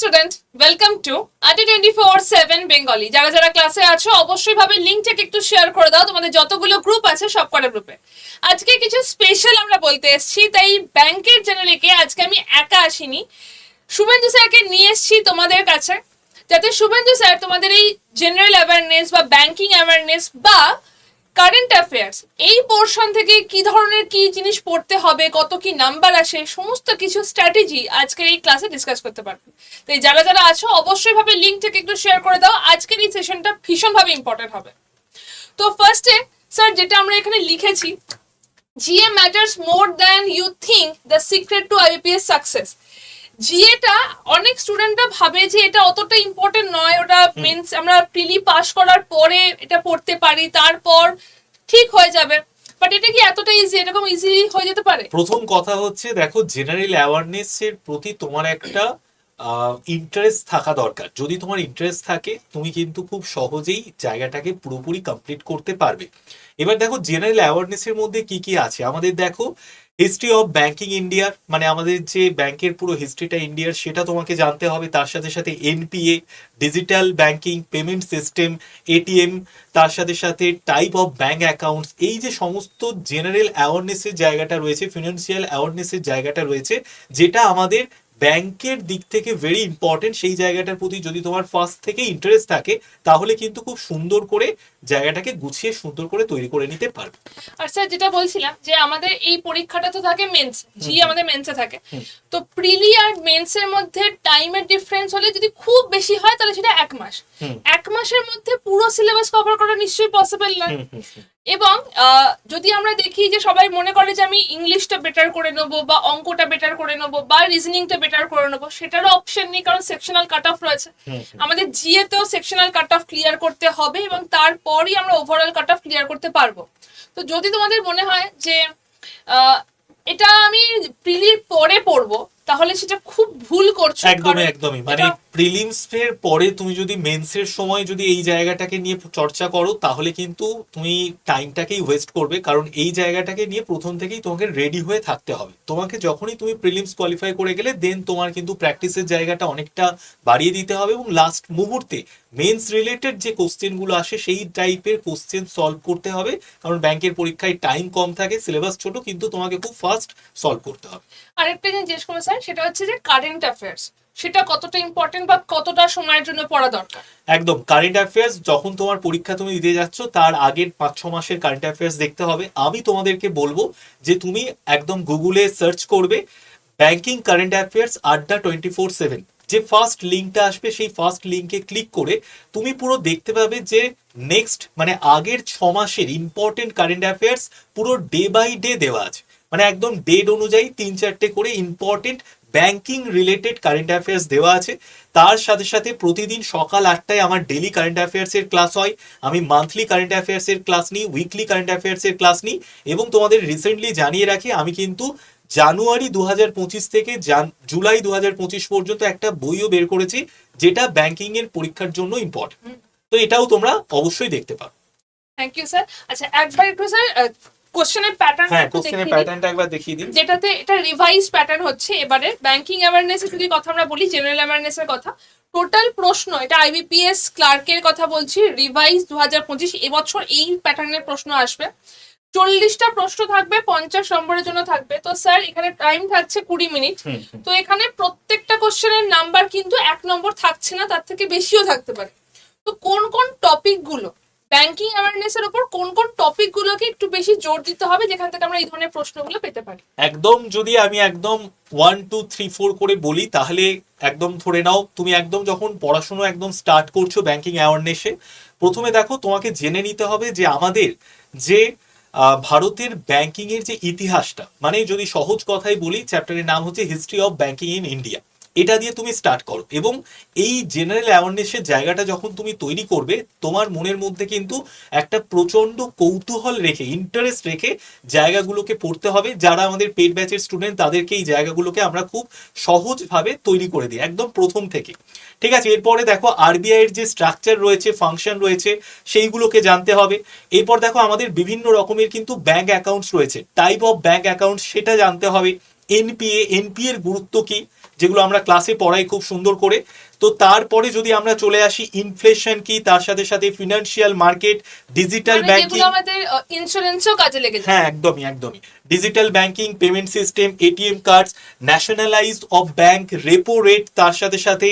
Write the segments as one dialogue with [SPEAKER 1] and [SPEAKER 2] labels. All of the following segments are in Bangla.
[SPEAKER 1] Student welcome to Adda twenty four seven Bengali যারা যারা ক্লাসে আছো, অবশ্যই ভাবে লিঙ্কটাকে একটু শেয়ার করে দাও। তোমাদের যতগুলো গ্রুপ আছে সব কটা গ্রুপে আজকে কিছু স্পেশাল আমরা বলতে এসেছি, তাই ব্যাংকের জেনারেকে আজকে আমি একা আসিনি। শুভেন্দু স্যারকে নিয়ে এসেছি তোমাদের কাছে। যাতে শুভেন্দু স্যার তোমাদের এই জেনারেল অ্যাওয়ারনেস বা ব্যাংকিং অ্যাওয়ারনেস বা কারেন্ট অ্যাফেয়ার্স এই পোর্শন থেকে কি ধরনের কি জিনিস পড়তে হবে, কত কি নাম্বার আসে সমস্ত কিছু স্ট্র্যাটেজি আজকের এই ক্লাসে ডিসকাস করতে পারবে। তাই যারা যারা আছো, অবশ্যই ভাবে লিঙ্কটাকে একটু শেয়ার করে দাও। আজকের এই সেশনটা ভীষণভাবে ইম্পর্টেন্ট হবে। তো ফার্স্টে স্যার যেটা আমরা এখানে লিখেছি GA matters more than you think the secret to IBPS success জিএটা অনেক স্টুডেন্টরা ভাবে যে এটা অতটা ইম্পর্টেন্ট নয়। ওটা মেন্স আমরা প্রিলি পাস করার পরে এটা পড়তে পারি তারপর ঠিক হয়ে যাবে। বাট এটা কি এতটা ইজি এরকম ইজিলি হয়ে যেতে পারে?
[SPEAKER 2] প্রথম কথা হচ্ছে দেখো জেনারেল অ্যাওয়ারনেস এর প্রতি তোমার একটা ইন্টারেস্ট থাকা দরকার। যদি তোমার ইন্টারেস্ট থাকে তুমি কিন্তু খুব সহজেই জায়গাটাকে পুরোপুরি কমপ্লিট করতে পারবে। এবার দেখো জেনারেল অ্যাওয়ারনেস এর মধ্যে কি কি আছে? আমাদের দেখো হিস্ট্রি অফ ব্যাংকিং ইন্ডিয়ার মানে আমাদের যে ব্যাংকের পুরো হিস্ট্রিটা ইন্ডিয়ার সেটা তোমাকে জানতে হবে। তার সাথে সাথে NPA digital banking payment system ATM তার সাথে সাথে টাইপ অফ ব্যাঙ্ক অ্যাকাউন্টস এই যে সমস্ত জেনারেল অ্যাওয়ারনেসের জায়গাটা রয়েছে ফিনান্সিয়াল অ্যাওয়ারনেসের জায়গাটা রয়েছে, যেটা আমাদের ব্যাংকের দিক থেকে ভেরি ইম্পর্টেন্ট সেই জায়গাটার প্রতি যদি তোমার ফার্স্ট থেকে ইন্টারেস্ট থাকে তাহলে কিন্তু খুব সুন্দর করে জায়গাটাকে গুছিয়ে সুন্দর করে তৈরি করে নিতে পারবে।
[SPEAKER 1] আর স্যার যেটা বলছিলাম যে আমাদের এই পরীক্ষাটা তো থাকে মেন্স জি আমাদের মেন্সে থাকে। তো প্রিলি আর মেন্সের মধ্যে টাইমের ডিফারেন্স হলে যদি খুব বেশি হয় তাহলে সেটা এক মাস। এক মাসের মধ্যে পুরো সিলেবাস কভার করা নিশ্চয়ই পসিবল
[SPEAKER 2] হুম।
[SPEAKER 1] এবং যদি আমরা দেখি যে সবাই মনে করে যে আমি ইংলিশটা বেটার করে নেব বা অঙ্কটা বেটার করে নেব বা রিজনিংটা বেটার করে নেব সেটারও অপশন নেই কারণ সেকশনাল কাট অফ রয়েছে। আমাদের জিএতেও সেকশনাল কাট অফ ক্লিয়ার করতে হবে এবং তারপরই আমরা ওভারঅল কাট অফ ক্লিয়ার করতে পারব তো যদি তোমাদের মনে হয় যে আহ, এটা আমি প্রিলির পরে পড়ব তাহলে সেটা খুব ভুল করছ
[SPEAKER 2] একদমই একদমই। মানে প্রিলিমস এর পরে তুমি যদি মেন্সের সময় যদি এই জায়গাটাকে নিয়ে চর্চা করো তাহলে কিন্তু তুমি টাইমটাকেই ওয়েস্ট করবে কারণ এই জায়গাটাকে নিয়ে প্রথম থেকেই তোমাকে রেডি হয়ে থাকতে হবে। তোমাকে যখনই তুমি প্রিলিমস কোয়ালিফাই করে গেলে দেন তোমার কিন্তু প্র্যাকটিসের জায়গাটা অনেকটা বাড়িয়ে দিতে হবে এবং লাস্ট মুহূর্তে মেন্স রিলেটেড যে কোশ্চেনগুলো আসে সেই টাইপের কোশ্চেন সলভ করতে হবে। কারণ ব্যাংকের পরীক্ষায় টাইম কম থাকে সিলেবাস ছোট কিন্তু তোমাকে খুব ফাস্ট সলভ করতে হবে।
[SPEAKER 1] আরেকটা জিনিস জিজ্ঞেস করব স্যার সেটা হচ্ছে যে কারেন্ট অ্যাফেয়ার্স সেটা কতটা ইম্পর্টেন্ট বা কতটা সময়ের জন্য পড়া দরকার?
[SPEAKER 2] একদম কারেন্ট অ্যাফেয়ার্স যখন তোমার পরীক্ষা তুমি দিতে যাচ্ছ, তার আগের পাঁচ, ছ মাসের কারেন্ট অ্যাফেয়ার্স দেখতে হবে। আমি তোমাদেরকে বলব যে তুমি একদম গুগলে সার্চ করবে banking current affairs Adda twenty four seven যে ফার্স্ট লিঙ্কটা আসবে, সেই ফার্স্ট লিঙ্কে ক্লিক করে তুমি পুরো দেখতে পাবে যে নেক্সট মানে আগের ছ মাসের ইম্পর্টেন্ট কারেন্ট অ্যাফেয়ার্স পুরো ডে বাই ডে দেওয়া আছে। মানে একদম ডেট অনুযায়ী তিন চারটে করে important banking related current affairs দেওয়া আছে। তার সাথে সাথে প্রতিদিন সকাল আটটায় আমার ডেলি কারেন্ট অ্যাফেয়ার্স এর ক্লাস হয়। আমি মান্থলি কারেন্ট অ্যাফেয়ার্স এর ক্লাস নিই উইকলি কারেন্ট অ্যাফেয়ার্স এর ক্লাস নিই এবং তোমাদের রিসেন্টলি জানিয়ে রাখি আমি কিন্তু জানুয়ারি দু হাজার পঁচিশ থেকে জুলাই দু হাজার পঁচিশ পর্যন্ত একটা বইও বের করেছি যেটা ব্যাংকিং এর পরীক্ষার জন্য ইম্পর্টেন্ট তো এটাও তোমরা অবশ্যই দেখতে পারো।
[SPEAKER 1] থ্যাংক ইউ স্যার আচ্ছা একবার একটু স্যার কোশ্চেনের প্যাটার্ন
[SPEAKER 2] হ্যাঁ কোশ্চেনের প্যাটার্নটা একবার দেখিয়ে দিন
[SPEAKER 1] যেটাতে এটা রিভাইজ প্যাটার্ন হচ্ছে। এবারে ব্যাংকিং অ্যাওয়ারনেস যদি কথা আমরা বলি জেনারেল অ্যাওয়ারনেসের কথা টোটাল প্রশ্ন এটা আইবিপিএস ক্লার্কের কথা বলছি রিভাইজ দু হাজার পঁচিশ এবছর এই প্যাটার্নের প্রশ্ন আসবে। চল্লিশটা প্রশ্ন থাকবে পঞ্চাশ নম্বরের জন্য থাকবে। তো স্যার এখানে টাইম থাকছে কুড়ি মিনিট। তো এখানে প্রত্যেকটা কোশ্চেনের নাম্বার কিন্তু এক নম্বর থাকছে না তার থেকে বেশিও থাকতে পারে। তো কোন কোন টপিকগুলো ব্যাংকিং অ্যাওয়ারনেস এর উপর কোন কোন টপিক গুলোকে একটু বেশি জোর দিতে হবে, যেখান থেকে আমরা এই ধরনের প্রশ্নগুলো পেতে পারি।
[SPEAKER 2] একদম যদি আমি একদম ওয়ান টু থ্রি ফোর করে বলি, তাহলে একদম ধরে নাও, তুমি একদম যখন পড়াশোনা একদম স্টার্ট করছ ব্যাংকিং অ্যাওয়ারনেসে প্রথমে দেখো তোমাকে জেনে নিতে হবে যে আমাদের যে ভারতের ব্যাংকিং এর যে ইতিহাসটা মানে যদি সহজ কথাই বলি চ্যাপ্টারের নাম হচ্ছে history of banking in India এটা দিয়ে তুমি স্টার্ট করো। এবং এই জেনারেল অ্যাওয়ারনেসের জায়গাটা যখন তুমি তৈরি করবে, তোমার মনের মধ্যে কিন্তু একটা প্রচণ্ড কৌতূহল রেখে ইন্টারেস্ট রেখে জায়গাগুলোকে পড়তে হবে। যারা আমাদের পেড ব্যাচের স্টুডেন্ট তাদেরকে এই জায়গাগুলোকে আমরা খুব সহজভাবে তৈরি করে দিই, একদম প্রথম থেকে। ঠিক আছে, এরপরে দেখো আরবিআই এর যে স্ট্রাকচার রয়েছে ফাংশন রয়েছে, সেইগুলোকে জানতে হবে। এরপর দেখো, আমাদের বিভিন্ন রকমের কিন্তু ব্যাংক অ্যাকাউন্টস রয়েছে। টাইপ অফ ব্যাংক অ্যাকাউন্ট সেটা জানতে হবে। এনপিএ এনপিএর গুরুত্ব কি? যেগুলো আমরা ক্লাসে পড়াই খুব সুন্দর করে। তো তারপরে যদি আমরা চলে আসি ইনফ্লেশন কি তার সাথে সাথে ফিনান্সিয়াল মার্কেট ডিজিটাল ব্যাংকিং
[SPEAKER 1] আমাদের ইন্স্যুরেন্সও কাজে লেগে যায়।
[SPEAKER 2] হ্যাঁ একদমই একদমই। Digital banking payment system ATM cards nationalised of bank repo rate তার সাথে সাথে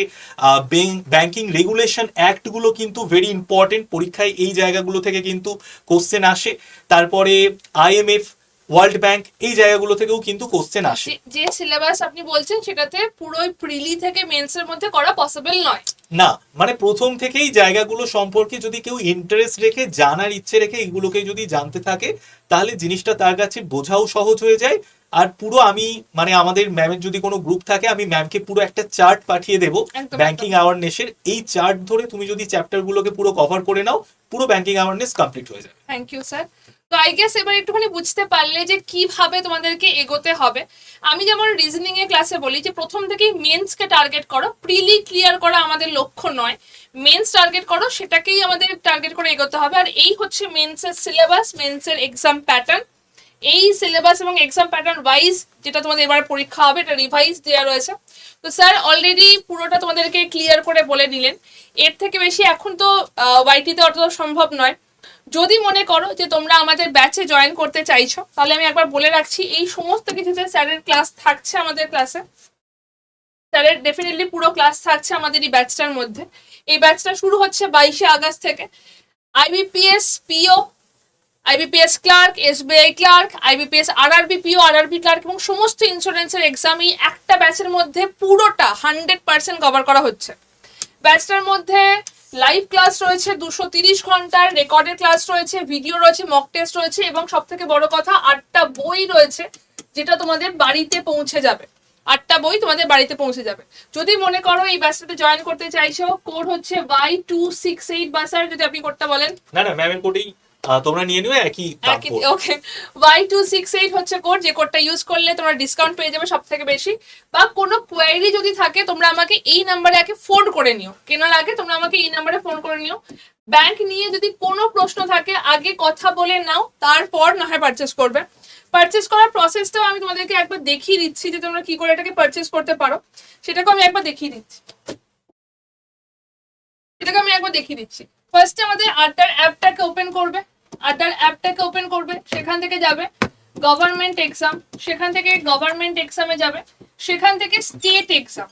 [SPEAKER 2] ব্যাংকিং রেগুলেশন অ্যাক্টগুলো কিন্তু ভেরি ইম্পর্টেন্ট পরীক্ষায় এই জায়গাগুলো থেকে কিন্তু কোশ্চেন আসে। তারপরে আইএমএফ ওয়ার্ল্ড ব্যাংক এই জায়গাগুলো থেকেও কিন্তু কোশ্চেন আসে।
[SPEAKER 1] যে- সিলেবাস আপনি বলছেন সেটাতে পুরো প্রিলি থেকে মেন্সের মধ্যে করা পসিবল নয়।
[SPEAKER 2] না মানে প্রথম থেকেই জায়গাগুলো সম্পর্কে যদি কেউ ইন্টারেস্ট রেখে জানার ইচ্ছে রেখে এগুলোকে যদি জানতে থাকে তাহলে জিনিসটা তার কাছে বোঝাও সহজ হয়ে যায়। আর পুরো আমি মানে আমাদের ম্যামের যদি কোনো গ্রুপ থাকে আমি ম্যামকে পুরো একটা চার্ট পাঠিয়ে দেবো ব্যাংকিং অ্যাওয়ারনেসের এই চার্ট ধরে তুমি যদি চ্যাপ্টারগুলোকে পুরো কভার করে নাও পুরো ব্যাংকিং অ্যাওয়ারনেস কমপ্লিট হয়ে যাবে।
[SPEAKER 1] থ্যাংক ইউ স্যার তো আই গেস এবার একটুখানি বুঝতে পারলে যে কীভাবে তোমাদেরকে এগোতে হবে। আমি যেমন রিজনিং এর ক্লাসে বলি যে প্রথম থেকেই মেন্সকে টার্গেট করো প্রিলি ক্লিয়ার করা আমাদের লক্ষ্য নয়। মেন্স টার্গেট করো, সেটাকেই আমাদের টার্গেট করে এগোতে হবে। আর এই হচ্ছে মেন্সের সিলেবাস মেন্সের এক্সাম প্যাটার্ন এই সিলেবাস এবং এক্সাম প্যাটার্ন ওয়াইজ যেটা তোমাদের এবার পরীক্ষা হবে, এটা রিভাইজ দেওয়া রয়েছে। তো স্যার অলরেডি পুরোটা তোমাদেরকে ক্লিয়ার করে বলে দিলেন এর থেকে বেশি এখন তো ওয়াইটিতে অতটা সম্ভব নয়। যদি মনে করো যে তোমরা আমাদের ব্যাচে জয়েন করতে চাইছো, তাহলে আমি একবার বলে রাখছি, এই সমস্ত কিছুতে স্যারের ক্লাস থাকছে আমাদের ক্লাসে স্যারের ডেফিনেটলি পুরো ক্লাস থাকছে আমাদের এই ব্যাচটার মধ্যে। এই ব্যাচটা শুরু হচ্ছে বাইশে আগস্ট থেকে। IBPS PO IBPS clerk SBI clerk IBPS RRB PO RRB clerk এবং সমস্ত ইন্স্যুরেন্সের এক্সাম এই একটা ব্যাচের মধ্যে পুরোটা হান্ড্রেড পার্সেন্ট কভার করা হচ্ছে। ব্যাচটার মধ্যে লাইভ ক্লাস রয়েছে, দুশো তিরিশ ঘণ্টার রেকর্ডের ক্লাস রয়েছে ভিডিও রয়েছে মক টেস্ট রয়েছে এবং সব থেকে বড় কথা আটটা বই রয়েছে যেটা তোমাদের বাড়িতে পৌঁছে যাবে। আটটা বই তোমাদের বাড়িতে পৌঁছে যাবে। যদি মনে করো এই ব্যাচটাতে জয়েন করতে চাইছো কোড হচ্ছে ওয়াই টু সিক্স এইট বাসার যদি আপনি করতে বলেন।
[SPEAKER 2] না না ম্যাম কোডেই তোমরা নিয়ে নিও একই
[SPEAKER 1] okay Y two six eight হচ্ছে কোড যে কোডটা ইউজ করলে তোমরা ডিসকাউন্ট পেয়ে যাবে সব থেকে বেশি। বা কোনো কোয়ারি যদি থাকে তোমরা আমাকে এই নাম্বারে আগে ফোন করে নিও। কেনার আগে তোমরা আমাকে এই নাম্বারে ফোন করে নিও। ব্যাংক নিয়ে যদি কোনো প্রশ্ন থাকে আগে কথা বলে নাও তারপর না হয় পারচেস করবে। পারচেস করার প্রসেসটাও আমি তোমাদেরকে একবার দেখিয়ে দিচ্ছি যে তোমরা কি করে এটাকে পারচেস করতে পারো। সেটাকে আমি একবার দেখিয়ে দিচ্ছি। এটাকে আমি একবার দেখিয়ে দিচ্ছি। ফার্স্টে আমাদের আড্ডার অ্যাপটাকে ওপেন করবে। আড্ডার অ্যাপটাকে ওপেন করবে, সেখান থেকে যাবে গভর্নমেন্ট এক্সাম সেখান থেকে গভর্নমেন্ট এক্সামে যাবে, সেখান থেকে স্টেট এক্সাম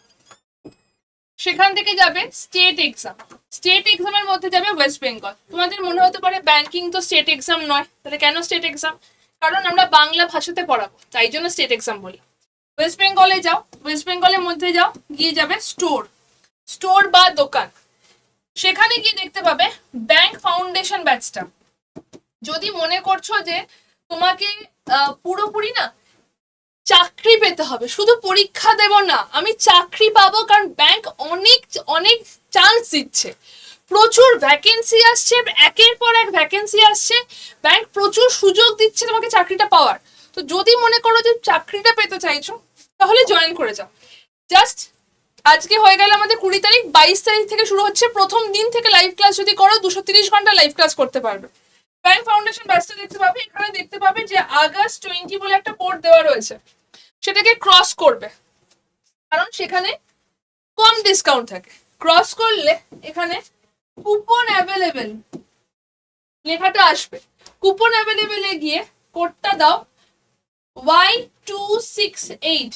[SPEAKER 1] সেখান থেকে যাবে স্টেট এক্সাম স্টেট এক্সামের মধ্যে যাবে ওয়েস্ট বেঙ্গল তোমাদের মনে হতে পারে ব্যাংকিং তো স্টেট এক্সাম নয়, তাহলে কেন স্টেট এক্সাম কারণ আমরা বাংলা ভাষাতে পড়াবো, তাই জন্য স্টেট এক্সাম বলি। ওয়েস্ট বেঙ্গলে যাও ওয়েস্ট বেঙ্গলের মধ্যে যাও, গিয়ে যাবে স্টোর স্টোর বা দোকান। সেখানে গিয়ে দেখতে পাবে ব্যাংক ফাউন্ডেশন ব্যাচটা যদি মনে করছ যে তোমাকে পুরোপুরি না চাকরি পেতে হবে, শুধু পরীক্ষা দেব না, আমি চাকরি পাবো কারণ ব্যাংক অনেক অনেক চান্স দিচ্ছে। প্রচুর ভ্যাকেন্সি আসছে, একের পর এক ভ্যাকেন্সি আসছে ব্যাংক প্রচুর সুযোগ দিচ্ছে তোমাকে চাকরিটা পাওয়ার। তো যদি মনে করো যে চাকরিটা পেতে চাইছো, তাহলে জয়েন করে যাও। জাস্ট আজকে হয়ে গেল আমাদের কুড়ি তারিখ, বাইশ তারিখ থেকে শুরু হচ্ছে। প্রথম দিন থেকে লাইভ ক্লাস যদি করো, দুশো তিরিশ ঘণ্টা লাইভ ক্লাস করতে পারবে। ব্যাংক ফাউন্ডেশন ব্যাচটা দেখতে পাবে, এখানে দেখতে পাবে যে আগস্ট টোয়েন্টি বলে একটা কোড দেওয়া রয়েছে। সেটাকে ক্রস করবে। কারণ সেখানে কম ডিসকাউন্ট থাকে। ক্রস করলে এখানে কুপন অ্যাভেলেবেল লেখাটা আসবে। কুপন অ্যাভেলেবেলে গিয়ে কোডটা দাও Y two six eight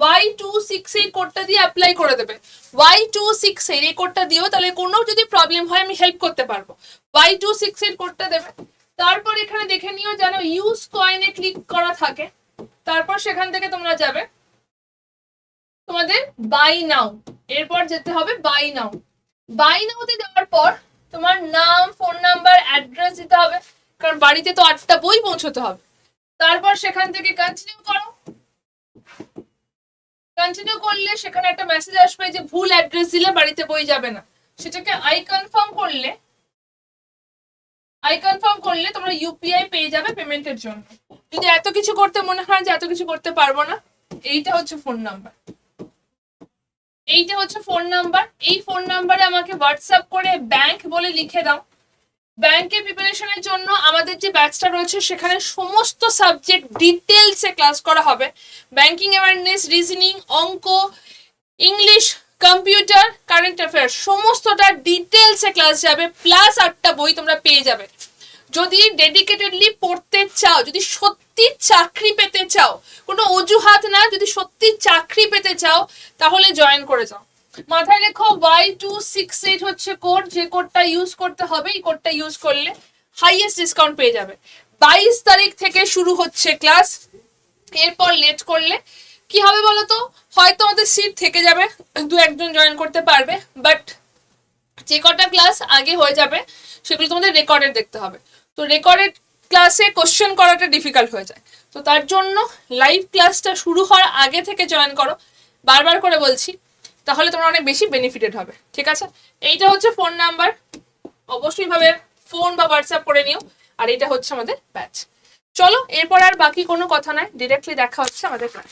[SPEAKER 1] Y two six eight কোডটা দিয়ে অ্যাপ্লাই করে দেবে। ওয়াই টু সিক্স এইট এই কোডটা দিও তাহলে কোনো যদি প্রবলেম হয়, আমি হেল্প করতে পারব। ওয়াই টু সিক্স এইট কোডটা দেবে। তারপর এখানে দেখে নিও যেন ইউজ কয়েনে ক্লিক করা থাকে। তারপর সেখান থেকে তোমরা যাবে। তোমাদের বাই নাও এরপর যেতে হবে বাই নাও বাই নাওতে যাওয়ার পর তোমার নাম ফোন নাম্বার অ্যাড্রেস দিতে হবে। কারণ বাড়িতে তো আটটা বই পৌঁছতে হবে। তারপর সেখান থেকে কন্টিনিউ করো। কন্টিনিউ করলে সেখানে একটা মেসেজ আসবে যে ভুল অ্যাড্রেস দিলে বাড়িতে বই যাবে না। সেটাকে আই কনফার্ম করলে আই কনফার্ম করলে তোমরা ইউপিআই পেয়ে যাবে পেমেন্টের জন্য। যদি এত কিছু করতে মনে হয় যে এত কিছু করতে পারব না, এইটা হচ্ছে ফোন নাম্বার এইটা হচ্ছে ফোন নাম্বার এই ফোন নাম্বারে আমাকে হোয়াটসঅ্যাপ করে ব্যাংক বলে লিখে দাও। ব্যাংকের প্রিপারেশনের জন্য আমাদের যে ব্যাচটা রয়েছে, সেখানে সমস্ত সাবজেক্ট ডিটেলসে ক্লাস করা হবে। ব্যাংকিং অ্যাওয়ারনেস রিজনিং অঙ্ক ইংলিশ কম্পিউটার কারেন্ট অ্যাফেয়ার সমস্তটা ডিটেলসে ক্লাস যাবে প্লাস আটটা বই তোমরা পেয়ে যাবে। যদি ডেডিকেটেডলি পড়তে চাও, যদি সত্যি চাকরি পেতে চাও, কোনো অজুহাত না, যদি সত্যি চাকরি পেতে চাও, তাহলে জয়েন করে যাও। মাথায় রেখো ওয়াই টু সিক্স এইট হচ্ছে কোড যে কোডটা ইউজ করতে হবে, এই কোডটা ইউজ করলে হাইয়েস্ট ডিসকাউন্ট পেয়ে যাবে। বাইশ তারিখ থেকে শুরু হচ্ছে ক্লাস এরপর লেট করলে কি হবে বলো তো হয়তো আমাদের সিট থেকে যাবে, দু একজন জয়েন করতে পারবে বাট যে কটা ক্লাস আগে হয়ে যাবে, সেগুলো তোমাদের রেকর্ডেড দেখতে হবে। তো রেকর্ডেড ক্লাসে কোশ্চেন করাটা ডিফিকাল্ট হয়ে যায়। তো তার জন্য লাইভ ক্লাসটা শুরু হওয়ার আগে থেকে জয়েন করো। বারবার করে বলছি তাহলে তোমরা অনেক বেশি বেনিফিটেড হবে, ঠিক আছে? এইটা হচ্ছে ফোন নাম্বার অবশ্যই ভাবে ফোন বা হোয়াটসঅ্যাপ করে নিও, আর এটা হচ্ছে আমাদের ব্যাচ চলো, এরপর আর বাকি কোনো কথা নাই ডিরেক্টলি দেখা হচ্ছে আমাদের ক্লাস